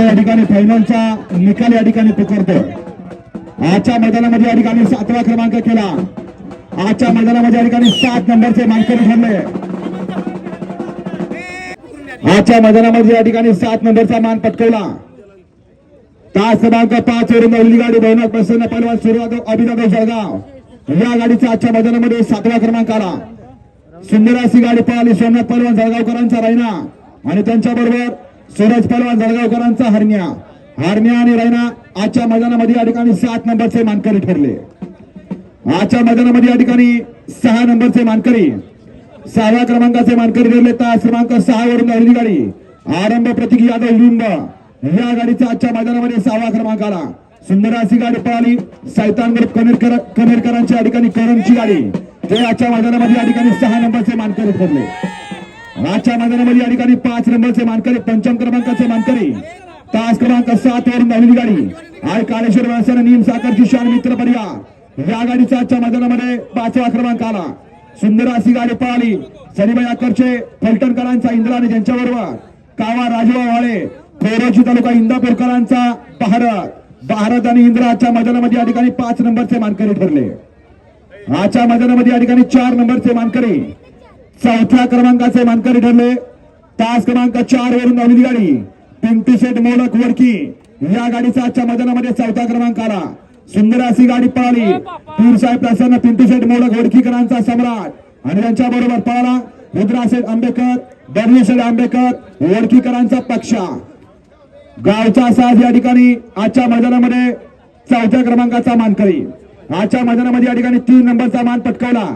या ठिकाणी फायनलचा निकाल या ठिकाणी पुकारतो आजच्या मैदानामध्ये या ठिकाणी सातवा क्रमांक केला. आजच्या मैदानामध्ये या ठिकाणी सात नंबरचे मानकरी ठरले. आजच्या मैदानामध्ये या ठिकाणी सात नंबरचा मान पटकवला. तास क्रमांक पाच वरून पहिली गाडी बहुनाथ प्रसन्न पहिलवान सुरुवात अभिनव जळगाव. या गाडीचा आजच्या मैदानामध्ये सातवा क्रमांक आला. सुंदर अशी गाडी पळाली सोमनाथ पहलवान जळगावकरांचा राहिना आणि त्यांच्याबरोबर सूरज पहलवान जळगावकरांचा हरण्या. हरण्या आणि रैना आजच्या मैदानामध्ये या ठिकाणी सात नंबरचे मानकरी ठरले. आजच्या मैदानामध्ये या ठिकाणी सहा नंबरचे मानकरी. सहाव्या क्रमांकाचे मानकरी ठरले तास क्रमांक सहा वरून पहिली गाडी. आरंभ प्रतीक यादव लिंब. या गाडीचा आजच्या मैदानामध्ये सहावा क्रमांक आला. सुंदर अशी गाडी पळाली. सैतान ग्रुप कनेरकर कनेरकरांच्या या ठिकाणी करणची गाडी. ते आजच्या मैदानामध्ये या ठिकाणी सहा नंबरचे मानकरी ठरले. आजच्या मैदानामध्ये या ठिकाणी पाच नंबरचे मानकरी पंचम क्रमांकाचे मानकरी तास क्रमांक सात वरून धावलेली गाडी आय काळेश्वर व्यवसाय नीम साखरची शान मित्र परिवार. या गाडीचा आजच्या मैदानामध्ये पाचवा क्रमांक आला. सुंदर अशी गाडी पळाली. सनीबाई आकरचे फलटणकरांचा इंद्रा आणि त्यांच्याबरोबर कावा राजवा वाळे कोरोची तालुका इंदापूरकरांचा भारत भारत आणि इंद्रा आजच्या मैदानामध्ये या ठिकाणी पाच नंबरचे मानकरी ठरले. आजच्या मैदानामध्ये या ठिकाणी चार नंबरचे मानकरी. चौथ्या क्रमांकाचे मानकरी ठरले. तास क्रमांक चार वरून धावलेली गाडी. पिंटी शेट मोडक वडकी या गाडीचा आजच्या मैदानामध्ये चौथा क्रमांक आला. सुंदर अशी गाडी पळाली. पीरसाहेब प्रसन्न पिंटी शेट मोडक वडकीकरांचा सम्राट. आणि त्यांच्या बरोबर पळाला रुद्रा शेठ आंबेकर डब्ल्यू शेठ आंबेकर वडकीकरांचा पक्षा. गावचा साज या ठिकाणी आजच्या मैदानामध्ये चौथ्या क्रमांकाचा मानकरी. आजच्या मैदानामध्ये या ठिकाणी तीन नंबरचा मान पटकावला.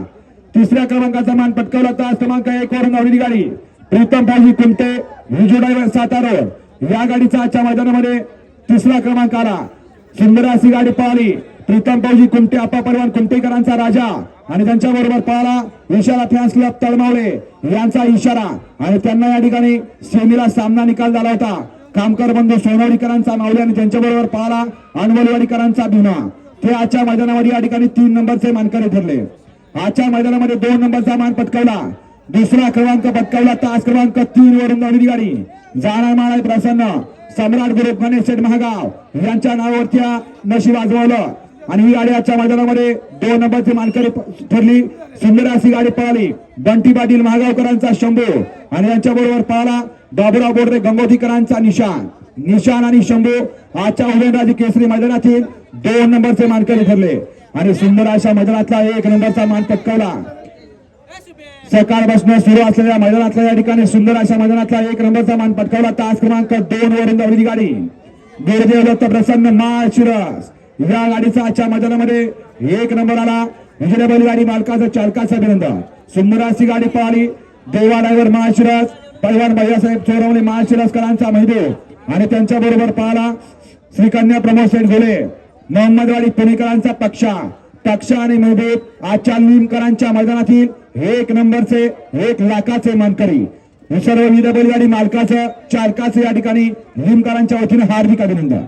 तिसऱ्या क्रमांकाचा मान पटकावला तास क्रमांक एक वरून गाडी. प्रीतम भाजी कुमटे विजू ड्रायव्हर सातारा या गाडीचा आजच्या मैदानामध्ये तिसरा क्रमांक आला. सुंदर अशी गाडी पळाली. प्रीतम भाऊजी कुमटे आप्पा परवान कुमटेकरांचा राजा. आणि त्यांच्या बरोबर पळाला इशारा फॅन्स क्लब तळमावले यांचा इशारा. आणि त्यांना या ठिकाणी सेमीला सामना निकाल झाला होता. कामकर बंधू सोनवडीकरांचा मावले आणि त्यांच्याबरोबर पळाला. अनवलवाडीकरांचा भीमा ते आजच्या मैदानावर या ठिकाणी तीन नंबरचे मानकरी ठरले. आजच्या मैदानामध्ये दोन नंबरचा मान पटकावला. दुसरा क्रमांक पटकावला. तास क्रमांक तीन वरून धावलेली गाडी जाणार माळा प्रसन्न. सम्राट गुरु गणेश शेठ महागाव. यांच्या नावावरती नशीब आजवलं आणि ही गाडी आजच्या मैदानामध्ये दोन नंबरची मानकरी ठरली. सुंदर अशी गाडी पळाली. बंटी पाटील महागावकरांचा शंभू. आणि यांच्या बरोबर पळाला बाबुराव बोर्डे गंगोतीकरांचा निशान. निशान आणि शंभू आजच्या उदयनराजे केसरी मैदानातील दोन नंबरचे मानकरी ठरले. आणि सुंदर अशा मैदानातला एक नंबरचा मान पटकावला. सकाळपासून सुरू असलेल्या मैदानातल्या या ठिकाणी सुंदर अशा मैदानातला एक नंबरचा मान पटकावला. तास क्रमांक दोन वरून धावलेली गाडी. गुरुदेव दत्त प्रसन्न माळ या गाडीचा आजच्या मैदानामध्ये एक नंबर आला. विजयबल गाडी मालकाचं चालकाचं अभिनंदन. सुंदर अशी गाडी पळाली देवा ड्रायव्हर महाशिरस पैलवान भैयासाहेब चोरवणे महाशिरसकरांचा महिदेव आणि त्यांच्या बरोबर पळाला श्रीकन्या प्रमोद शेठ घोले मोहम्मदवाडी पुणेकरांचा पक्षा. पक्षा आणि महबूब आजच्या निमकरांच्या मैदानातील एक नंबरचे एक लाखाचे मानकरी. हे सर्व विविध बैलगाडी मालकाचं चालकाचं या ठिकाणी निमकरांच्या वतीने हार्दिक अभिनंदन.